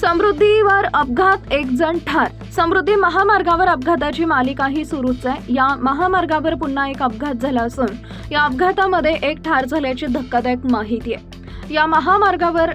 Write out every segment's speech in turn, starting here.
समृद्धीवर अपघात एक जण ठार. समृद्धी महामार्गावर अपघाताची मालिकाही सुरूच आहे. या महामार्गावर पुन्हा एक अपघात झाला असून या अपघातामध्ये एक ठार झाल्याची धक्कादायक माहिती आहे. या महामार्गावर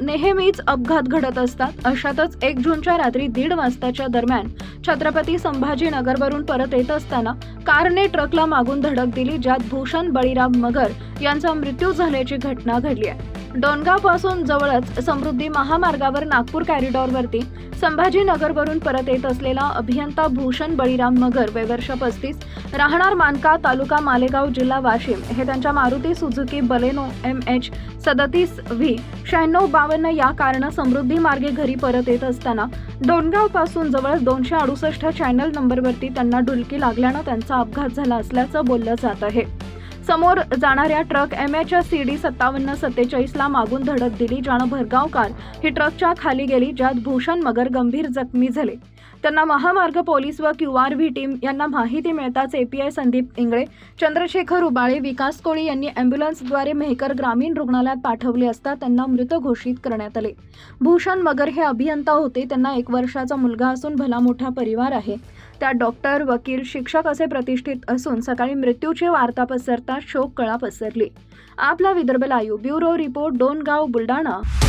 नेहमीच अपघात घडत असतात. अशातच एक जूनच्या रात्री दीड वाजताच्या दरम्यान छत्रपती संभाजीनगरवरून परत येत असताना कारने ट्रकला मागून धडक दिली ज्यात भूषण बळीराम मगर यांचा मृत्यू झाल्याची घटना घडली आहे. डोनगावपासून जवळच समृद्धी महामार्गावर नागपूर कॅरिडॉरवरती संभाजीनगरवरून परत येत असलेला अभियंता भूषण बळीराम मगर वयवर्ष पस्तीस राहणार मानका तालुका मालेगाव जिल्हा वाशिम. हे त्यांच्या Maruti Suzuki Baleno M H सदतीस व्ही शहाण्णव बावन्न या कारण समृद्धी मार्गे घरी परत येत असताना डोनगावपासून जवळ दोनशे अडुसष्ट चॅनल नंबरवरती त्यांना डुलकी लागल्यानं त्यांचा अपघात झाला असल्याचं बोललं जात आहे. समोर जाणाऱ्या truck M H C D सत्तावन्न सत्तेचाळीसला मागून धडक दिली ज्यानं भरगावकार ही ट्रकच्या खाली गेली ज्यात भूषण मगर गंभीर जखमी झाले. त्यांना महामार्ग पोलीस व क्यू आर व्ही टीम यांना माहिती मिळताच A P I Sandeep Ingle Chandrashekhar Ubale Vikas Koli यांनी अँब्युलन्सद्वारे मेहकर ग्रामीण रुग्णालयात पाठवले असता त्यांना मृत घोषित करण्यात आले. भूषण मगर हे अभियंता होते त्यांना एक वर्षाचा मुलगा असून भला मोठा परिवार आहे. त्या डॉक्टर वकील शिक्षक असे प्रतिष्ठित असून सकाळी मृत्यूची वार्ता पसरता शोक कळा पसरली. आपला Vidarbha live bureau report Dongaon Buldhana.